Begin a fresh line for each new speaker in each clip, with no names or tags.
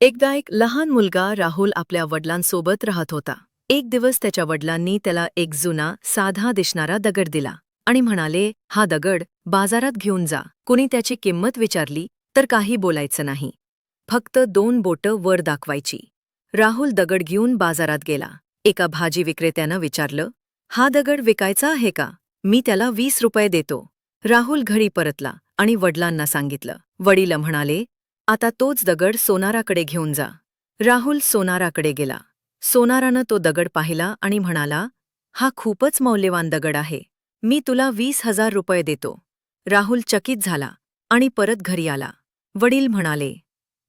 एकदा एक लहान मुलगा राहुल आपल्या वडिलांसोबत राहत होता. एक दिवस त्याच्या वडिलांनी त्याला एक जुना साधा दिसणारा दगड दिला आणि म्हणाले हा दगड बाजारात घेऊन जा. कुणी त्याची किंमत विचारली तर काही बोलायचं नाही. फक्त दोन बोटं वर दाखवायची. राहुल दगड घेऊन बाजारात गेला. एका भाजी विक्रेत्यानं विचारलं हा दगड विकायचा आहे का? मी त्याला वीस रुपये देतो. राहुल घरी परतला आणि वडिलांना सांगितलं. वडील म्हणाले आता तोच दगड सोनाराकडे घेऊन जा. राहुल सोनाराकडे गेला. सोनारानं तो दगड पाहिला आणि म्हणाला हा खूपच मौल्यवान दगड आहे. मी तुला वीस हजार रुपये देतो. राहुल चकित झाला आणि परत घरी आला. वडील म्हणाले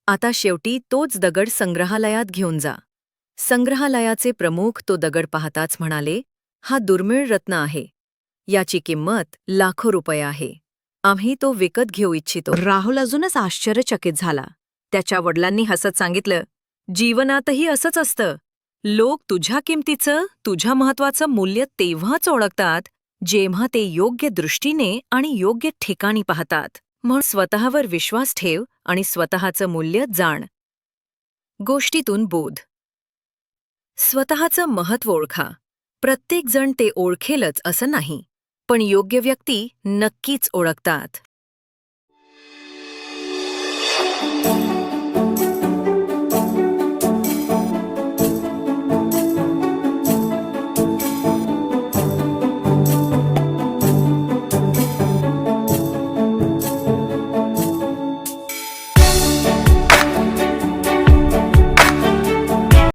आता शेवटी तोच दगड संग्रहालयात घेऊन जा. संग्रहालयाचे प्रमुख तो दगड पाहताच म्हणाले हा दुर्मिळ रत्न आहे. याची किंमत लाखो रुपये आहे. आम्ही तो विकत घेऊ इच्छितो. राहुल अजूनच आश्चर्यचकित झाला. त्याच्या वडिलांनी हसत सांगितलं जीवनातही असंच असतं. लोक तुझ्या किमतीचं तुझ्या महत्वाचं मूल्य तेव्हाच ओळखतात जेव्हा ते योग्य दृष्टीने आणि योग्य ठिकाणी पाहतात. म्हणून स्वतःवर विश्वास ठेव आणि स्वतःचं मूल्य जाण. गोष्टीतून बोध. स्वतःचं महत्त्व ओळखा. प्रत्येकजण ते ओळखेलच असं नाही. पण योग्य व्यक्ती नक्कीच ओळखतात.